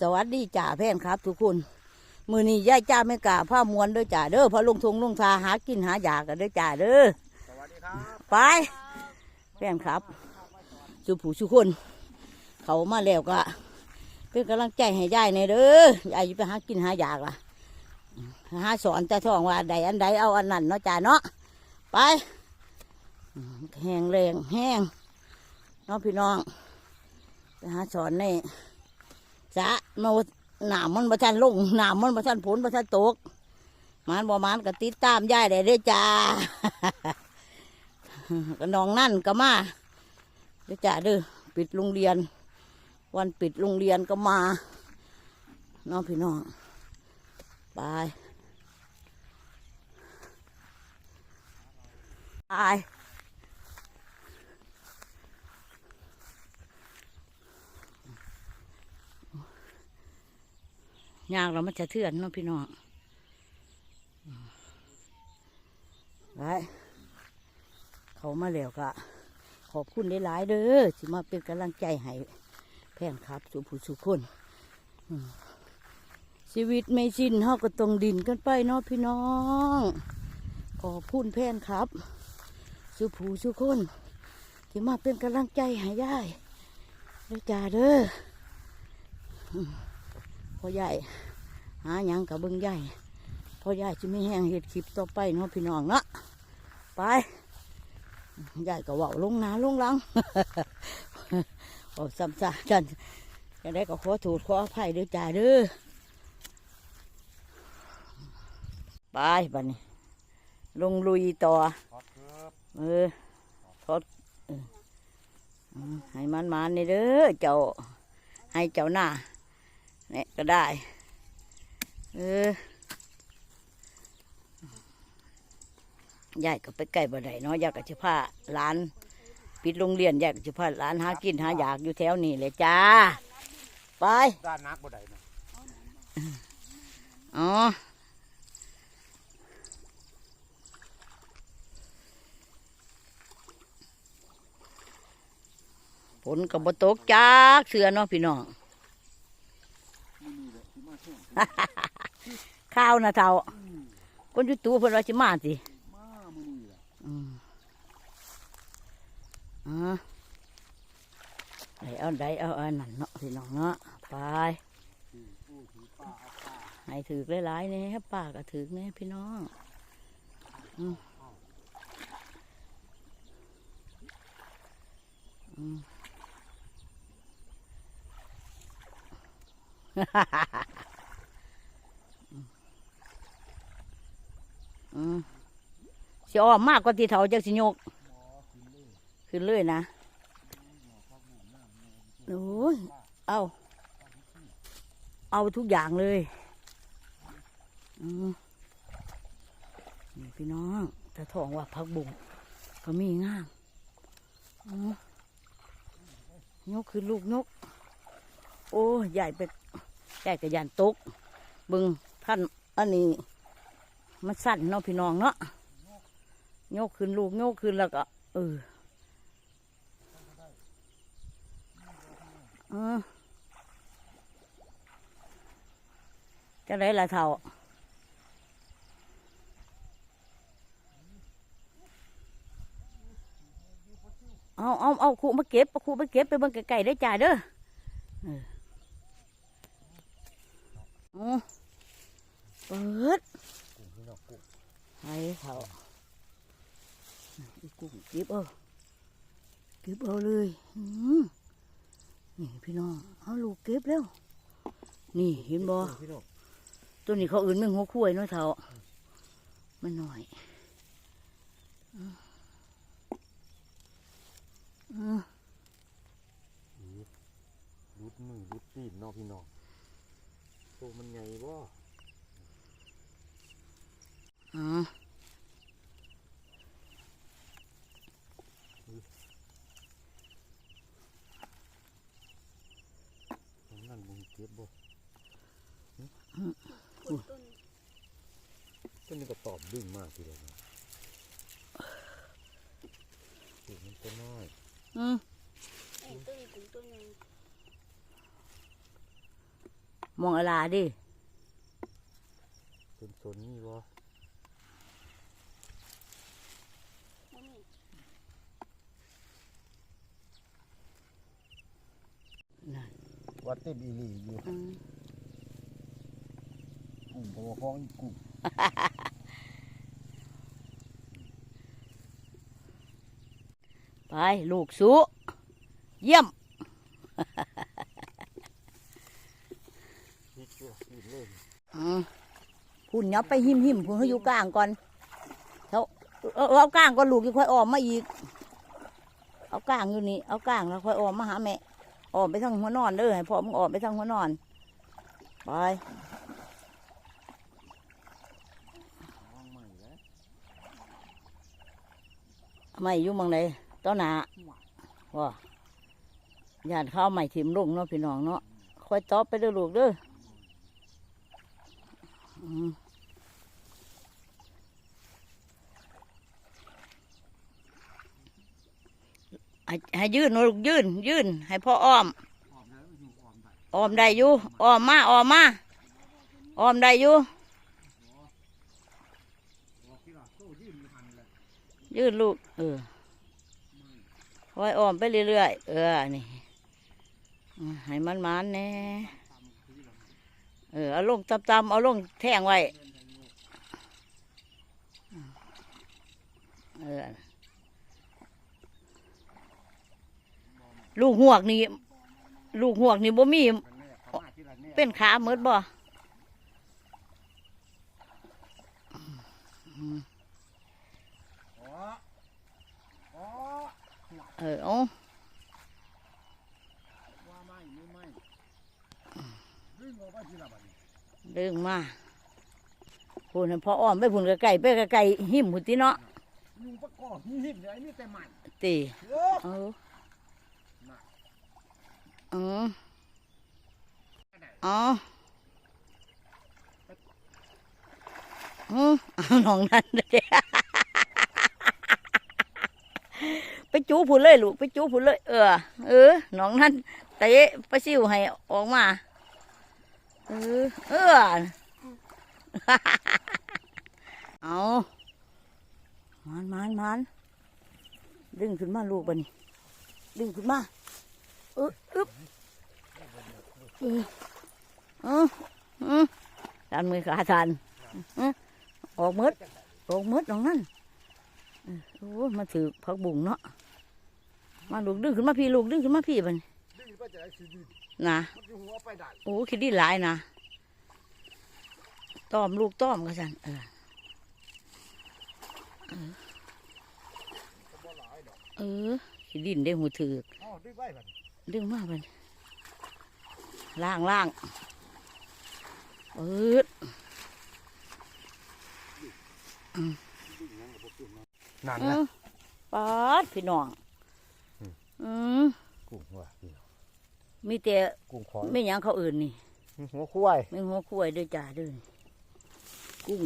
สวัสดีจ่าแพนครับ ทุกคน มือนี้ย่ายจ้าไม่กล้าผ้ามวนเด้อจ่าเด้อเพราะลงทงลงทาหากินหายากันเด้อจ่าเด้อสวัสดีครับไปแฟนครับสุผู้สุคน เขามาแล้วก็เป็นกำลังใจให้ยายในอยเด้อยายจะไปหากินหายากล่ะหาสอนตาท่องว่าใดอันใดเอาอันนั้นเนาะจ่าเนาะไปแห้งแรงแห้งเนาะพี่น้องไปหาสอนใน สะมาหนามมันประชันลงหนามมันประชันผลประชันตกมันบ่มันก็ติดตามยายได้เด้อจ้าก็น้องนั่นก็มาเด้อจ้าเด้อปิดโรงเรียน วันปิดโรงเรียนก็มาน้องพี่น้องไปไป ยากเรามันจะเทือนเน้อพี่น้องไปเขามาแล้วก็ขอบคุณหลายๆเด้อที่มาเป็นกำลังใจให้แพนครับสุผู้สุคนชีวิตไม่สิ้นเฮาก็ต้องดินกันไปเนาะพี่น้อง ขอบคุณแพนครับ สุผู้สุคน ที่มาเป็นกำลังใจให้ยายเด้อจ้าเด้อ พ่อใหญ่หาหยังกับเบิ้งใหญ่พ่อใหญ่จะไม่แห้งเห็ดคลิปต่อไปเนาะพี่น้องเนาะไปยายก็ว่าลงนาลงหลังบอกซ้ำซากันจะได้ก็ขอโทษขออภัยด้วยจ้าเด้อไปบัดนี้ ลงลุยต่อเออทอดให้มันมานี่เด้อเจ้าให้เจ้าหน้า นี่ยก็ได้ เออยายก็ไปใกล้บ่ได้เนาะยายก็จะพาหลาน ปิดโรงเรียนยายก็จะพาหลานหากินหาอยากอยู่แถวนี้เลยจ้า ไป ด้านนักบ่ได้นะอ๋อ ฝนกับบตกจากเสือเนาะพี่น้อง ข้าวนะเท่าคนอยุตูเพิ่นว่าสิมาสิมามือนี่แหละอืมอ่าไดเอาไดเอาอันนั้นเนาะพี่น้องเนาะไปผู้ถือป้าเอาป้าให้ถือหลายๆเนี่ยครับป้าก็ถือเนี่ยพี่น้องอืมอืมอืม สิอ้อมมากกว่าที่เถาจักสิโยก ขึ้นเลยนะโอ้ยเอาเอาทุกอย่างเลยนี่พี่น้องถ้าทองว่าพักบุงก็มีงามอืมยกคือลูกนก โอ้ยใหญ่ไปใหญ่กับยันตก บึงท่านอันนี้ มันสั้นเนาะพี่น้องเนาะ ยกขึ้นลูกยกขึ้นแล้วก็เออเออจะได้ละเท่าเอาเอาเอาครูมาเก็บครูมาเก็บไปเบิ่งไก่ได้จ่าเด้อเปิดไอ้เขา อีกุ้งเก็บเอาเก็บเอาเลยอืมนี่พี่น้องเอาลูกเก็บแล้ว นี่เห็นบ่พี่น้องตัวนี้เขาอื่นไม่หัวคุ้ยเน้อยเท่ามันหน่อยอืมอืมรุดมือรุดตีนเนาะพี่น้องตัวมันใหญ่บ่อ๋อ ตรงนั้นมึงเก็บบ่ต้นนี้ก็ตอบดึงมากทีเดียวนะตัวมันก็น้อยอืมไอ้ต้นกุ้งต้นหนึงมองอะไรดิสนสนนี่วะ นั่น วัดเต็มอีหลีอยู่อืมกุ้งตัวคล้องอีกกุ้งไปลูกสู้เยี่ยม พริกด้วยพริกเลยอืมพุ่นยับไปหิมหิมพุ่นเขาอยู่กลางก่อนเขาเอาเอากลางก่อนลูกยังค่อยออมมาอีก เอากลางอยู่นี่ เอากลางแล้วค่อยออมมาหาแม่ ออมไปทางหัวนอนเด้อให้พ่อมึงออมไปทางหัวนอน ไปน้องใหม่แล้วไม่อยู่เมังไหนต้นหนาว่าญาติเข้าวใหม่ถิ่มลุงเนาะพี่น้องเนาะค่อยตอบไปเด้อลูกเด้อ ให้ให้ยืนหนูลูกยืนยืนให้พ่ออ้อมอ้อมได้อยู่อ้อมมาอ้อมมาอ้อมได้อยู่ยืนลูก เออคอยอ้อมไปเรื่อยๆเออนี่ให้มันมันแน่เออเอาลงตำๆเอาลงแท่งไว้เออ ลูกหวกนี่ลูกหวกนี่บ่มี เป็นขาเมืดบ่อืมอ๋ออ๋อเออเอาว่าไม่ไม่ไม่ดึงออกไปทีละบัดนี้ดึงมาพูนให้พ่ออ้อมไปพูนไก่ไปไก่หิมหุ่นติเนาะยุงประกอบนี่หินเลยนี่แต่ใหม่ตีเออเอออืมอ๋ออืมเอาน้องนั่นเลยไปจูผุนเลยลูกไปจูผุนเลย เออ เออน้องนั่นเตะปลาซิวให้ออกมา เออ เออ เอามันมันมันดึงขึ้นมาลูกบันนี้ดึงขึ้นมา อออึ๊บเออเออเออดันมือขาทันเออออกมืดออกมืดตรงนั้นเออโอ้มาถือผักบุ้งเนาะมาลูกดึงขึ้นมาพี่ลูกดึงขึ้นมาพี่บัดนดึงไปจะได้สิดินนะมันจะหัวไปได้โอ้คิดดีหลายนะต้อมลูกต้อมกันสันเออก็บ่หลายดอกเออคิดดินได้หูถือกอ๋อ ดึงไปบัดนี้ดึงมาบันล่างล่างเปิดนั่นเอนะอปาดพี่น้องอืมอืมกุ้งว่ะพี่น้องมีแต่กุ้งคอยไม่หยังเขาอื่นนี่หัวควายไม่หัวคุ้ยด้วยจ้าเด้วยกุ้ง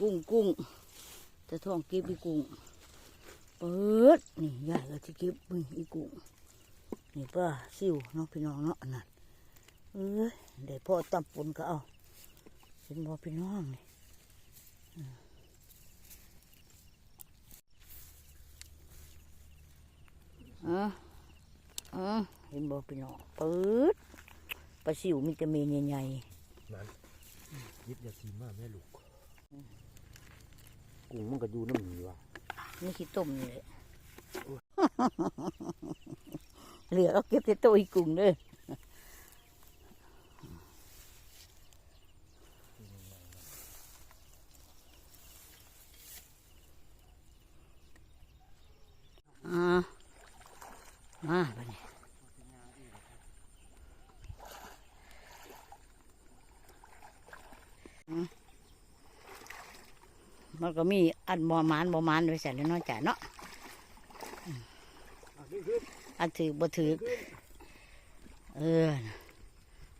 กุ้งกุ้งจะท่องเก็บอีกุ้งเปิดนี่ยายก็จะเก็บมึงอีกุ้ง นี่ป้าซิวเน้องพี่น้องเนาะนั่นเอ้ยเดี๋ยวพ่อตำปนก็เอาเห็นบ่พี่น้องนี่อืมอะอะเห็นบ่พี่น้องเปิดปลาซิวมีแต่เมนใหญ่ๆนั่นยิบยาซีมาแม่ลูกกุ้งมันก็อยู่น้ำหนีว่ะนี่ขี้ต้มนี่แหละ เหลือก็เก็บแต่ตัวอีกกุ้งเด้ออ่ามาบัดนี้มันก็มีอันบ่หมานบ่หมานไว้ใส่แล้วเนาะจ้ะเนาะ อันถือบ่ถือเออ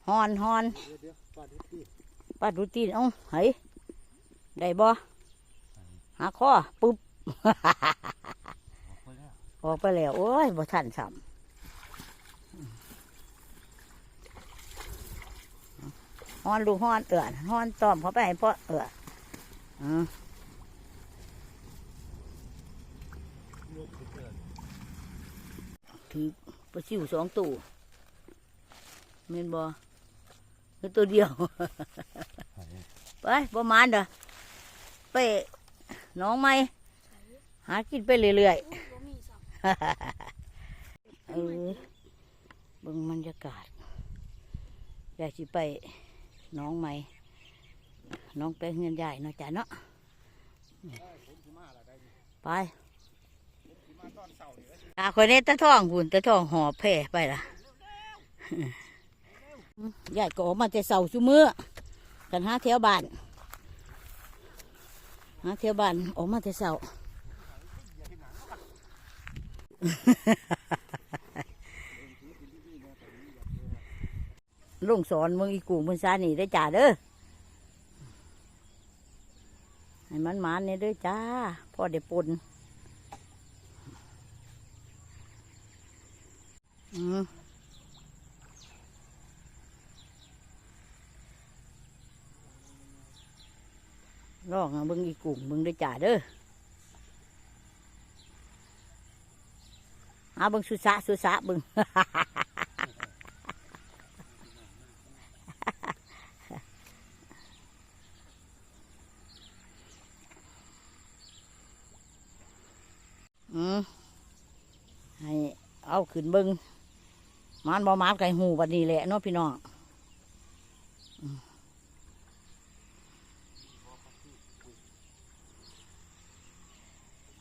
ฮอนฮอนเดี๋ยวเดี๋ยวปลาดุกดิปาดรูตีนเอ้าเฮ้ยได้บ่หาข้อปุ๊บออกไปแล้วออกไปแล้วโอ้ยบ่ทันซ้ำฮ้อนลูกฮ้อนเอือนฮ้อนตอมเขาไปให้พ่อเอืออืมลูกเกิด ถือปลาซิวสองตัวเมนบอคือตัวเดียว ไปประมาณเด้อไปน้องไม่หากินไปเรื่อยๆเออเบิ่งบรรยากาศ อยากสิไปน้องใหม่น้องไปเงินใหญ่เนาะจ้ะเนาะไป อาคนนี้ตะท่องหุ่นตะท่องหอบแผ่ไปล่ะยายก็ออกมาแต่เสาชุมือกันหาแถวบ้านหาแถวบ้านออกมาแต่เสาลุงสอนเมืองอีกูมืองซานี่ได้จ้าเด้อให้มันมันเนี่ยด้อจ้าพ่อได้ปนอืม ลองเบิ่งอีกูเบิ่งได้จ้าเด้อเอาเบิ่งสุสะสุสะเบิ่งอืมให้เอาขึ้นเบิง มานบ่มาไก่หูบัดนี้แหละเนาะพี่น้อง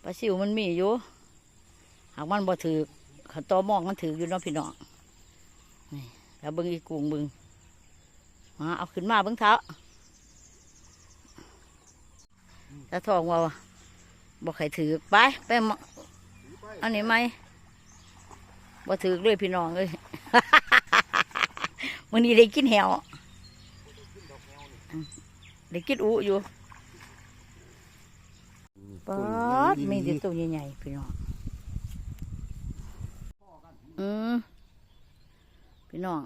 ปลาซิวมันมีอยู่ หากมันบ่ถือขันตอมองมันถืออยู่เนาะพี่น้องนี่แล้วเบิงอีกุงเบิงมาเอาขึ้นมาเบิงเท้าถ้าทองว่าบ่ใครถือไปไปออันนี้ไหมบ่ถือเลยพี่น้องเลย มื้อนี้ได้กินแหวได้กินอุอยู่ป๊อดมีแต่ตัวใหญ่ๆพี่น้องอืมพี่น้อง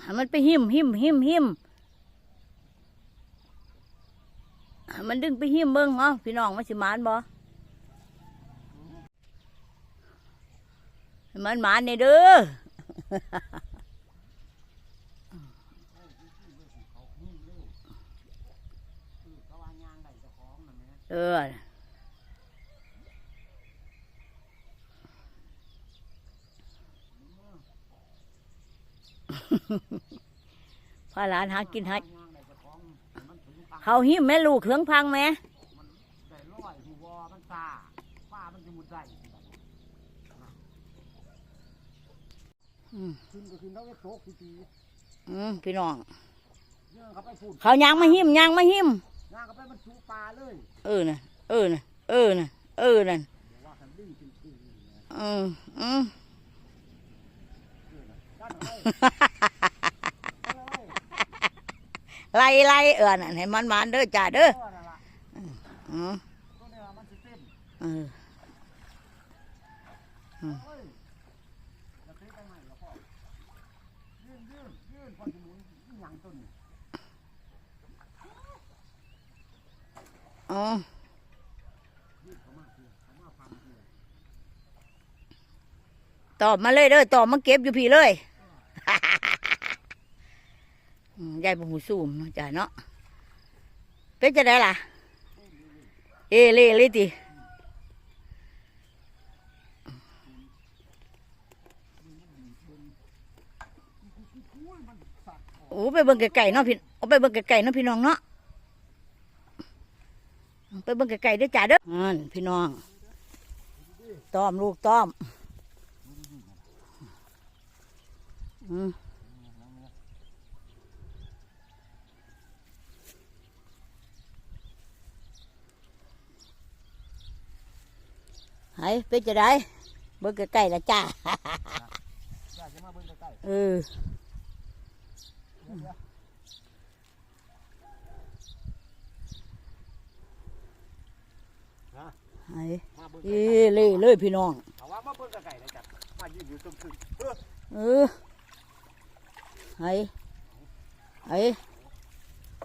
ให้มันไปหิมหิมหิมหิมมันดึงไปหิมเบิ้งเนาะพี่น้องมาสิหมานบ่ให้ มันหมานเนี่ยเด้อเออพาหลานหากินหาเขาหิมแม่ลูกเครื่องพังไหม ได้ร้อยหูวอมันซาป้ามันจะมุดได้ อืม ขึ้นก็ขึ้นแล้วก็โตกทีอืมพี่น้องๆเนี่ยเขาไปพูดเขายางมาหิมยางมาหิม ย่างเขาไปมันชูปลาเลยเออน่ะ เออน่ะ เออน่ะ เออน่ะบอกว่าคันดิ้งจริงๆนี่นะอืมอืมด้านอะไรด้านอะไรไล่ไล่เออน่ะให้มันหมานเด้อจ้าเด้อก็นั่นล่ะอืมก็เนี่ยมันสิเต้นเออ เฮ้ยจะเต้นไปไหนล่ะพ่อ ยืนยืนยืนพอจะหมุนหยังต้นนี่อ๋อตอบมาเลยเด้อตอบมาเก็บอยู่พี่เลยยายบ่หูสูมจ้าเนาะเป็นจะได้ล่ะ เอเล่เลยติโอ้ไปเบิ่งไก่ๆเนาะพี่เอาไปเบิ่งไก่ๆเนาะพี่น้องเนาะไปเบิ่งไก่ๆเด้อจ้าเด้ออ่นพี่น้องต้อมลูกต้อมอืมไห้เป็นจะได้เบิ่งไก่ๆละจ้าอยากจะมาเบิ่งใกล้เออๆนะ ไห้เอ้เล่เลยพี่น้องเอาว่ามาเบิ่งใกล้ๆเลยจ้ะยืนอยู่ตึ้งๆเออเออไอ้ไอ้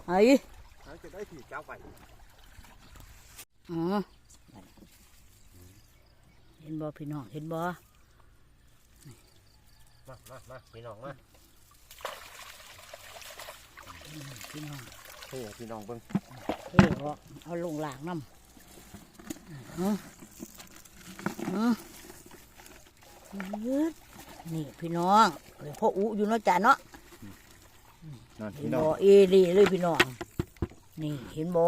ไอ้จะได้ถีเจ้าไปอ๋อเห็นบ่พี่น้องเห็นบ่มามามาพี่น้องมา พี่น้องเฮ้ยพี่น้องเบิ่งเออเอาเอาลงหลางน้ำอืออือยืดนี่พี่น้องเอ้ยพ่ออุอยู่เนาะจ้ะเนาะนั่นเห็พี่นน้อบ่งเอเลีเลยพี่น้อง นี่เห็นบ่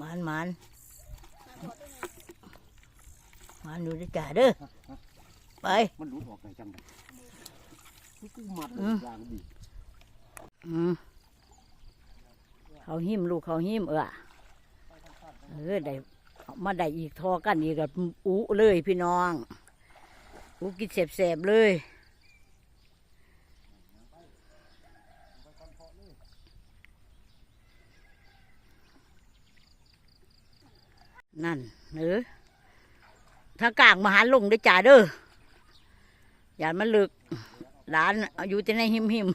มันมันมันอยู่ด้วยจ้าเด้อไป มันรู้ออกไงจังไดกูมัดอืมยางดีอืม เขาหิมลูกเขาหิมเออเออได้มาได้อีกทอกันอีกกับอุเลยพี่น้อง อุกินเสบๆเลยนั่นเออถ้ากลางมาหาลงได้จ่าเด้ออย่ามันลึกหลานอยู่ที่ในหิมหิม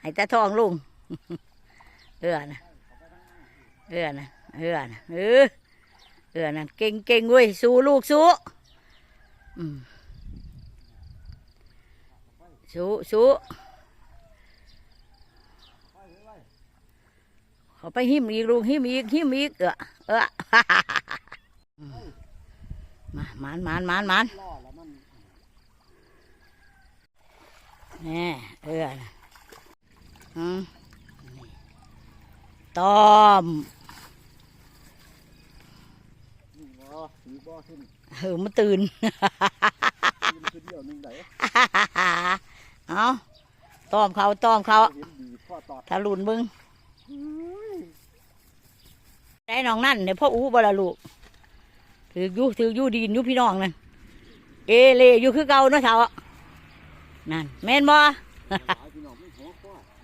ให้ตาทองลุงเอือนะเอือนะเอือนะเออเอือนะเก่งเก่งเว้ยสู้ลูกสู้สู้สู้เขาไปหิมอีกลูกหิมอีกหิมอีกเออเออมาหมานหมานหมานหมานแล้วมันแน่เออนะอืมนี่ ตอมนี่บ่ถือบ่ขึ้นเออมันตื่นมันคือเดียวหนึงได้เอาตอมเขาตอมเขาเห็นดีพ่อตอดถ้าลุนมึงได้น้องนั่นเนี่ยพ่ออู้บ่ละลูกถืออยู่ถืออยู่ดีนอยู่พี่น้องนั่นเอเลอยู่คือเก่าเนาะเถานั่นแม่นบ่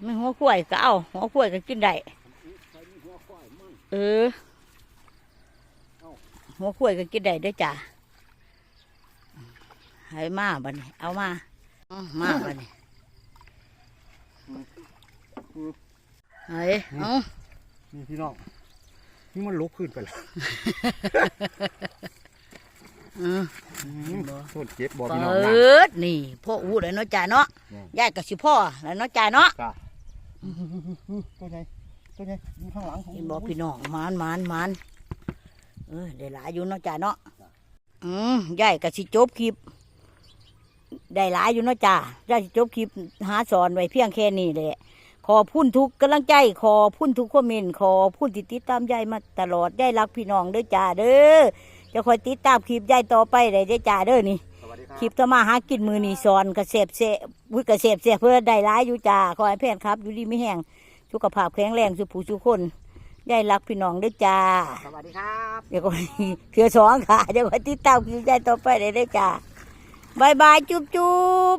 ไม่หัวขวายก็เอาหัวขวายก็กินได้ใครมีหัวควายมั่งเออหัวขวายก็กินได้เด้วยจ้ะให้มาบัดนี้เอามาเอามาบัดนี้เฮ้ยเอานี่พี่น้องนี่มันลุกขึ้นไปแล้วอืมต้นเจ็บบ่เปพี่น้องนะิดนี่พ่ออู้เลยเนาะจ้าเนาะอืมยายกับสิพ่อแล้วเนาะจ้าเนาะจ้า ตัวใหญ่ตัวใหญ่อยู่ข้างหลังของเห็นบอกพี่น้องหมานหมานหมานเออได้หลายอยู่เนาะจ้าเนาะอืมยายกับสิจบคลิป ได้หลายอยู่เนาะจ้ายายสิจบคลิปหาสอนไว้เพียงแค่นี้แหละ ขอพุ่นทุกกำลังใจขอพุ่นทุกคอมเมนต์ขอพุ่นติดติดตามยายมาตลอดยายรักพี่น้องเด้อจ้าเด้อจะคอยติดตามคลิปยายต่อไปเลยเด้อจ้าเด้อนี่สวัสดี ครับคลิปต่อมาหากินมือนี่สอนกระเสบเสะวุ้ยกระเสบเสะเพื่อได้ร้ายอยู่จ้าขอให้แพนครับ อยู่ดีไม่แห้งสุขภาพแข็งแรงสุขผู้สุขคนยายรักพี่น้องด้วยจ้า สวัสดีครับเดี๋ยวก็เถือสองค่ะเดี๋ยวก็ติดตามคลิปยายต่อไปเลยเด้อจ้าบายบายจุ๊บจุ๊บ